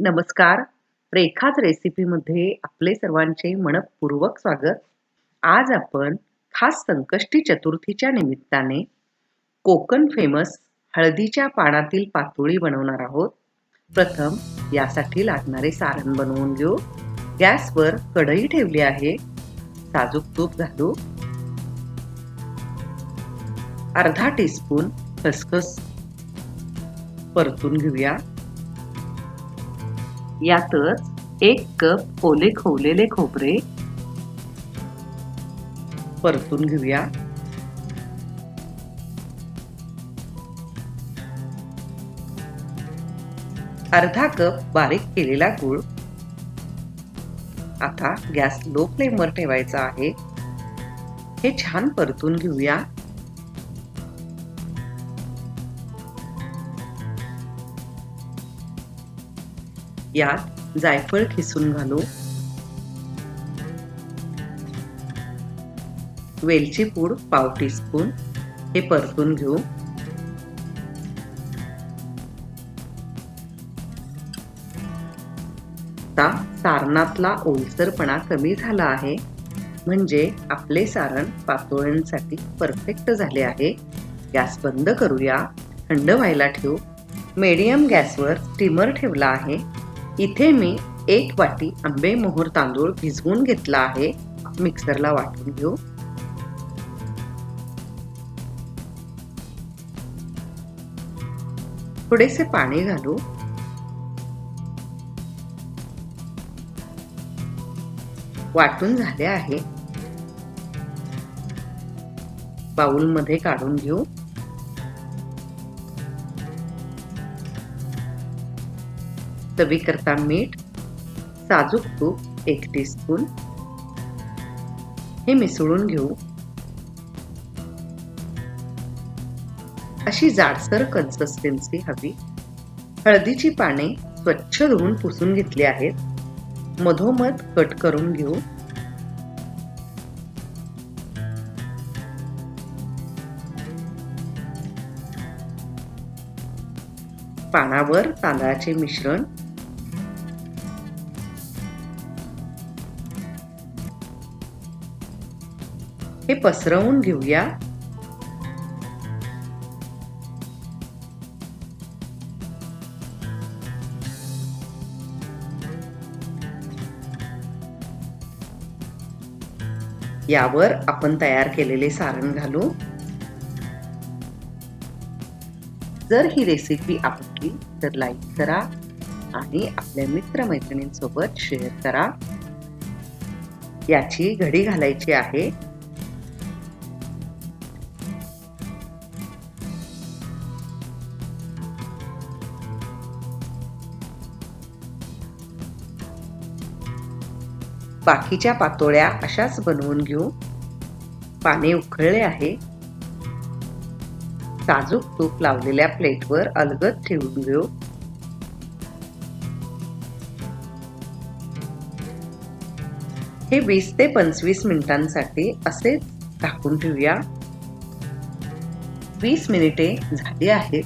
नमस्कार. रेखाच रेसिपीमध्ये आपले सर्वांचे मनपूर्वक स्वागत. आज आपण खास संकष्टी चतुर्थीच्या निमित्ताने कोकण फेमस हळदीच्या पानातील पातोळी बनवणार आहोत. प्रथम यासाठी लागणारे सारण बनवून घेऊ. गॅसवर कढई ठेवली आहे. साजूक तूप घालू. अर्धा टीस्पून खसखस परतून घेऊया. यातच एक कप ओले खोवलेले खोबरे परतून घेऊया. अर्धा कप बारीक केलेला गूळ. आता गॅस लो फ्लेमवर ठेवायचा आहे. हे छान परतून घेऊया. यात जायफळ खिसून घालू. वेलची पूड पाव टीस्पून. हे परतून घेऊ. आता सारणातला ओलसरपणा कमी झाला आहे. म्हणजे आपले सारण पातोळ्यांसाठी परफेक्ट झाले आहे. गॅस बंद करूया. थंड व्हायला ठेवू. मीडियम गॅसवर स्टीमर ठेवला आहे. इथे मी एक वाटी आंबे मोहर तांदूळ भिजवून घेतला आहे. मिक्सरला वाटून घेऊ. थोडेसे पाणी घालू. वाटून झाले आहे. बाउलमध्ये काढून घेऊ. चवीकरता मीठ साजूक तूप एक टीस्पून हे मिसळून घेऊ. अशी जाडसर कन्सिस्टन्सी हवी. हळदीची पाने स्वच्छ धुवून पुसून घेतली आहेत. मधोमध कट करून घेऊ. पानावर तांदळाचे मिश्रण. हे पसरवून घेऊया. यावर आपण तयार केलेले सारण घालू. जर ही रेसिपी आवडली तर लाईक करा आणि आपल्या मित्रमैत्रिणींसोबत शेअर करा. याची घडी घालायची आहे. बाकीच्या पातोळ्या अशाच बनवून घेऊ. पाने उकळले आहे. साजूक तूप लावलेल्या प्लेटवर अलगद ठेवून घेऊ. हे वीस ते पंचवीस मिनिटांसाठी असेच टाकून ठेवूया. वीस मिनिटे झाली आहेत.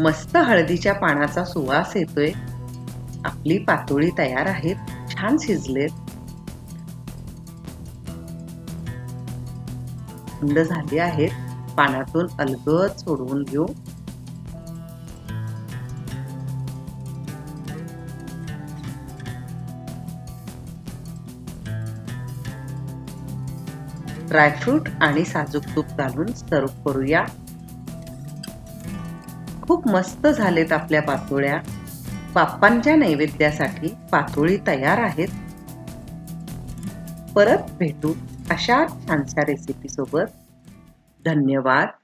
मस्त हळदीच्या पानाचा सुवास येतोय. आपली पातोळी तयार आहेत. छान शिजलेत. थंड झाली आहेत पाण्यातून अलगद सोडवून घेऊ. ड्रायफ्रूट आणि साजूक तूप घालून सर्व करूया. खूप मस्त झालेत आपल्या पातोळ्या. बाप्पांच्या नैवेद्यासाठी पातोळी तयार आहेत. परत भेटू अशा छानशा रेसिपी सोबत. धन्यवाद.